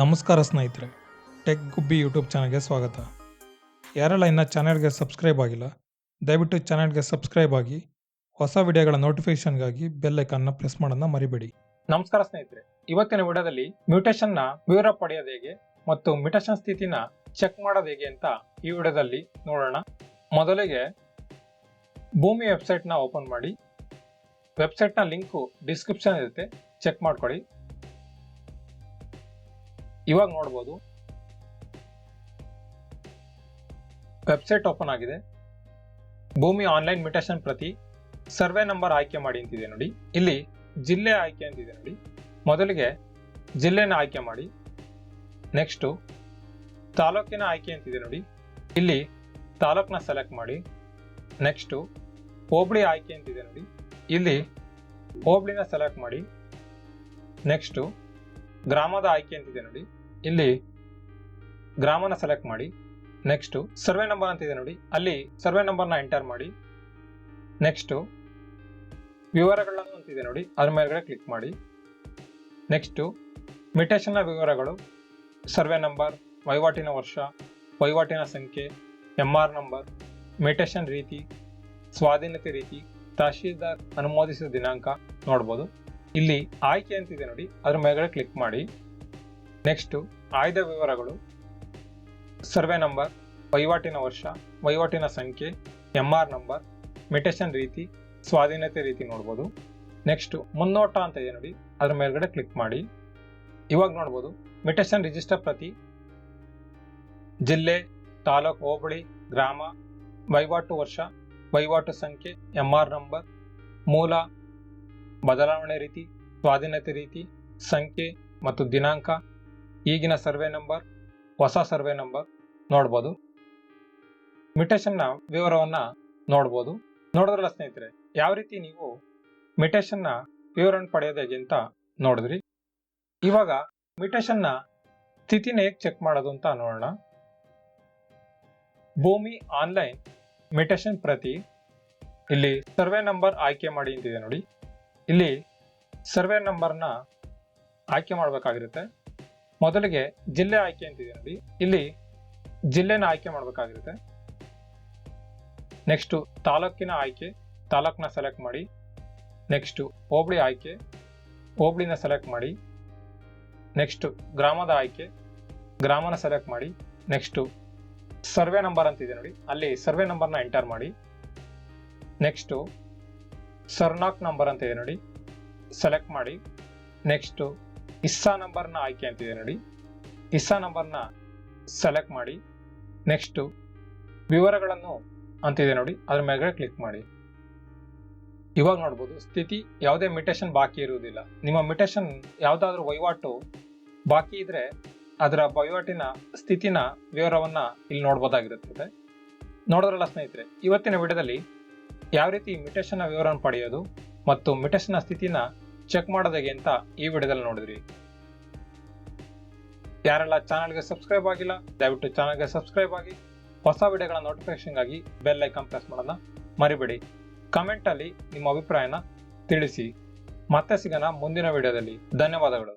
ನಮಸ್ಕಾರ ಸ್ನೇಹಿತರೆ. ಟೆಕ್ ಗುಬ್ಬಿ ಯೂಟ್ಯೂಬ್ ಚಾನಲ್ಗೆ ಸ್ವಾಗತ. ಯಾರೆಲ್ಲ ಇನ್ನು ಚಾನಲ್ಗೆ ಸಬ್ಸ್ಕ್ರೈಬ್ ಆಗಿಲ್ಲ, ದಯವಿಟ್ಟು ಚಾನಲ್ಗೆ ಸಬ್ಸ್ಕ್ರೈಬ್ ಆಗಿ, ಹೊಸ ವಿಡಿಯೋಗಳ ನೋಟಿಫಿಕೇಶನ್ಗಾಗಿ ಬೆಲ್ ಐಕಾನ್ನ ಪ್ರೆಸ್ ಮಾಡೋದನ್ನ ಮರಿಬೇಡಿ. ನಮಸ್ಕಾರ ಸ್ನೇಹಿತರೆ. ಇವತ್ತಿನ ವಿಡಿಯೋದಲ್ಲಿ ಮ್ಯೂಟೇಶನ್ನ ವಿವರ ಪಡೆಯೋದು ಹೇಗೆ ಮತ್ತು ಮ್ಯೂಟೇಶನ್ ಸ್ಥಿತಿನ ಚೆಕ್ ಮಾಡೋದು ಹೇಗೆ ಅಂತ ಈ ವಿಡಿಯೋದಲ್ಲಿ ನೋಡೋಣ. ಮೊದಲಿಗೆ ಭೂಮಿ ವೆಬ್ಸೈಟ್ನ ಓಪನ್ ಮಾಡಿ. ವೆಬ್ಸೈಟ್ನ ಲಿಂಕು ಡಿಸ್ಕ್ರಿಪ್ಷನ್ ಇರುತ್ತೆ ಚೆಕ್ ಮಾಡ್ಕೊಳ್ಳಿ. ಇವಾಗ ನೋಡ್ಬೋದು. ವೆಬ್ಸೈಟ್ ಓಪನ್ ಆಗಿದೆ. ಭೂಮಿ ಆನ್ಲೈನ್ ಮಿಟೇಷನ್ ಪ್ರತಿ ಸರ್ವೆ ನಂಬರ್ ಆಯ್ಕೆ ಮಾಡಿ ಅಂತಿದೆ ನೋಡಿ. ಇಲ್ಲಿ ಜಿಲ್ಲೆ ಆಯ್ಕೆ ಅಂತಿದೆ ನೋಡಿ. ಮೊದಲಿಗೆ ಜಿಲ್ಲೆನ ಆಯ್ಕೆ ಮಾಡಿ. ನೆಕ್ಸ್ಟು ತಾಲೂಕಿನ ಆಯ್ಕೆ ಅಂತಿದೆ ನೋಡಿ. ಇಲ್ಲಿ ತಾಲೂಕನ್ನ ಸೆಲೆಕ್ಟ್ ಮಾಡಿ. ನೆಕ್ಸ್ಟು ಹೋಬಳಿ ಆಯ್ಕೆ ಅಂತಿದೆ ನೋಡಿ. ಇಲ್ಲಿ ಹೋಬಳಿನ ಸೆಲೆಕ್ಟ್ ಮಾಡಿ. ನೆಕ್ಸ್ಟು ಗ್ರಾಮದ ಆಯ್ಕೆ ಅಂತಿದೆ ನೋಡಿ. ಇಲ್ಲಿ ಗ್ರಾಮನ ಸೆಲೆಕ್ಟ್ ಮಾಡಿ ನೆಕ್ಸ್ಟು ಸರ್ವೆ ನಂಬರ್ ಅಂತ ಇದೆ ನೋಡಿ. ಅಲ್ಲಿ ಸರ್ವೆ ನಂಬರ್ನ ಎಂಟರ್ ಮಾಡಿ ನೆಕ್ಸ್ಟು ವಿವರಗಳನ್ನು ಅಂತಿದೆ ನೋಡಿ. ಅದ್ರ ಮೇಲ್ಗಡೆ ಕ್ಲಿಕ್ ಮಾಡಿ. ನೆಕ್ಸ್ಟು ಮಿಟೇಷನ್ನ ವಿವರಗಳು ಸರ್ವೆ ನಂಬರ್ ವಹಿವಾಟಿನ ವರ್ಷ ವಹಿವಾಟಿನ ಸಂಖ್ಯೆ ಎಂ ಆರ್ ನಂಬರ್ ಮಿಟೇಷನ್ ರೀತಿ, ಸ್ವಾಧೀನತೆ ರೀತಿ, ತಹಶೀಲ್ದಾರ್ ಅನುಮೋದಿಸಿದ ದಿನಾಂಕ ನೋಡ್ಬೋದು. ಇಲ್ಲಿ ಆಯ್ಕೆ ಅಂತಿದೆ ನೋಡಿ. ಅದ್ರ ಮೇಲ್ಗಡೆ ಕ್ಲಿಕ್ ಮಾಡಿ. ನೆಕ್ಸ್ಟು ಆಯ್ದ ವಿವರಗಳು. ಸರ್ವೆ ನಂಬರ್ ವಹಿವಾಟಿನ ವರ್ಷ ವಹಿವಾಟಿನ ಸಂಖ್ಯೆ ಎಂ ಆರ್ ನಂಬರ್ ಮಿಟೇಷನ್ ರೀತಿ, ಸ್ವಾಧೀನತೆ ರೀತಿ ನೋಡ್ಬೋದು. ನೆಕ್ಸ್ಟು ಮುನ್ನೋಟ ಅಂತ ಇದೆ ನೋಡಿ ಅದ್ರ ಮೇಲ್ಗಡೆ ಕ್ಲಿಕ್ ಮಾಡಿ. ಇವಾಗ ನೋಡ್ಬೋದು ಮಿಟೇಷನ್ ರಿಜಿಸ್ಟರ್ ಪ್ರತಿ ಜಿಲ್ಲೆ, ತಾಲೂಕು, ಹೋಬಳಿ, ಗ್ರಾಮ ವಹಿವಾಟು ವರ್ಷ ವಹಿವಾಟು ಸಂಖ್ಯೆ ಎಂ ಆರ್ ನಂಬರ್ ಮೂಲ, ಬದಲಾವಣೆ ರೀತಿ, ಸ್ವಾಧೀನತೆ ರೀತಿ, ಸಂಖ್ಯೆ ಮತ್ತು ದಿನಾಂಕ ಈಗಿನ ಸರ್ವೆ ನಂಬರ್, ಹೊಸ ಸರ್ವೆ ನಂಬರ್ ನೋಡ್ಬೋದು. ಮಿಟೇಷನ್ನ ವಿವರವನ್ನು ನೋಡ್ಬೋದು. ನೋಡಿದ್ರಲ್ಲ ಸ್ನೇಹಿತರೆ, ಯಾವ ರೀತಿ ನೀವು ಮಿಟೇಷನ್ನ ವಿವರಣೆ ಪಡೆಯೋದು ಹೇಗೆ ಅಂತ ನೋಡಿದ್ರಿ. ಇವಾಗ ಮಿಟೇಷನ್ನ ಸ್ಥಿತಿನ ಹೇಗೆ ಚೆಕ್ ಮಾಡೋದು ಅಂತ ನೋಡೋಣ. ಭೂಮಿ ಆನ್ಲೈನ್ ಮಿಟೇಷನ್ ಪ್ರತಿ ಇಲ್ಲಿ ಸರ್ವೆ ನಂಬರ್ ಆಯ್ಕೆ ಮಾಡಿ ಅಂತಿದೆ ನೋಡಿ. ಇಲ್ಲಿ ಸರ್ವೆ ನಂಬರ್ನ ಆಯ್ಕೆ ಮಾಡಬೇಕಾಗಿರುತ್ತೆ. ಮೊದಲಿಗೆ ಜಿಲ್ಲೆ ಆಯ್ಕೆ ಅಂತಿದೆ ನೋಡಿ. ಇಲ್ಲಿ ಜಿಲ್ಲೆನ ಆಯ್ಕೆ ಮಾಡಬೇಕಾಗಿರುತ್ತೆ. ನೆಕ್ಸ್ಟು ತಾಲೂಕಿನ ಆಯ್ಕೆ ತಾಲೂಕನ್ನ ಸೆಲೆಕ್ಟ್ ಮಾಡಿ. ನೆಕ್ಸ್ಟು ಹೋಬಳಿ ಆಯ್ಕೆ, ಹೋಬಳಿನ ಸೆಲೆಕ್ಟ್ ಮಾಡಿ. ನೆಕ್ಸ್ಟು ಗ್ರಾಮದ ಆಯ್ಕೆ, ಗ್ರಾಮನ ಸೆಲೆಕ್ಟ್ ಮಾಡಿ. ನೆಕ್ಸ್ಟು ಸರ್ವೆ ನಂಬರ್ ಅಂತಿದೆ ನೋಡಿ. ಅಲ್ಲಿ ಸರ್ವೆ ನಂಬರ್ನ ಎಂಟರ್ ಮಾಡಿ. ನೆಕ್ಸ್ಟು ಸರ್ನಾಕ್ ನಂಬರ್ ಅಂತ ಇದೆ ನೋಡಿ. ಸೆಲೆಕ್ಟ್ ಮಾಡಿ. ನೆಕ್ಸ್ಟು ಇಸ್ಸಾ ನಂಬರ್ನ ಆಯ್ಕೆ ಅಂತಿದೆ ನೋಡಿ. ಇಸ್ಸಾ ನಂಬರ್ನ ಸೆಲೆಕ್ಟ್ ಮಾಡಿ. ನೆಕ್ಸ್ಟು ವಿವರಗಳನ್ನು ಅಂತಿದೆ ನೋಡಿ. ಅದ್ರ ಮೇಲೆ ಕ್ಲಿಕ್ ಮಾಡಿ. ಇವಾಗ ನೋಡ್ಬೋದು, ಸ್ಥಿತಿ ಯಾವುದೇ ಮಿಟೇಷನ್ ಬಾಕಿ ಇರುವುದಿಲ್ಲ. ನಿಮ್ಮ ಮಿಟೇಷನ್ ಯಾವುದಾದ್ರೂ ವಹಿವಾಟು ಬಾಕಿ ಇದ್ರೆ ಅದರ ವಹಿವಾಟಿನ, ಸ್ಥಿತಿನ ವಿವರವನ್ನು ಇಲ್ಲಿ ನೋಡ್ಬೋದಾಗಿರುತ್ತದೆ. ನೋಡೋದ್ರಲ್ಲ ಸ್ನೇಹಿತರೆ, ಇವತ್ತಿನ ವಿಡಿಯೋದಲ್ಲಿ ಯಾವ ರೀತಿ ಮಿಟೇಷನ್ನ ವಿವರವನ್ನು ಪಡೆಯೋದು ಮತ್ತು ಮಿಟೇಷನ್ನ ಸ್ಥಿತಿನ ಚೆಕ್ ಮಾಡೋದಾಗೆ ಅಂತ ಈ ವಿಡಿಯೋದಲ್ಲಿ ನೋಡಿದ್ರಿ. ಯಾರೆಲ್ಲ ಚಾನಲ್ಗೆ ಸಬ್ಸ್ಕ್ರೈಬ್ ಆಗಿಲ್ಲ, ದಯವಿಟ್ಟು ಚಾನಲ್ಗೆ ಸಬ್ಸ್ಕ್ರೈಬ್ ಆಗಿ. ಹೊಸ ವಿಡಿಯೋಗಳ ನೋಟಿಫಿಕೇಶನ್ಗಾಗಿ ಬೆಲ್ ಐಕಾನ್ ಪ್ರೆಸ್ ಮಾಡೋಣ. ಮರಿಬೇಡಿ. ಕಮೆಂಟಲ್ಲಿ ನಿಮ್ಮ ಅಭಿಪ್ರಾಯನ ತಿಳಿಸಿ. ಮತ್ತೆ ಸಿಗೋಣ ಮುಂದಿನ ವಿಡಿಯೋದಲ್ಲಿ. ಧನ್ಯವಾದಗಳು.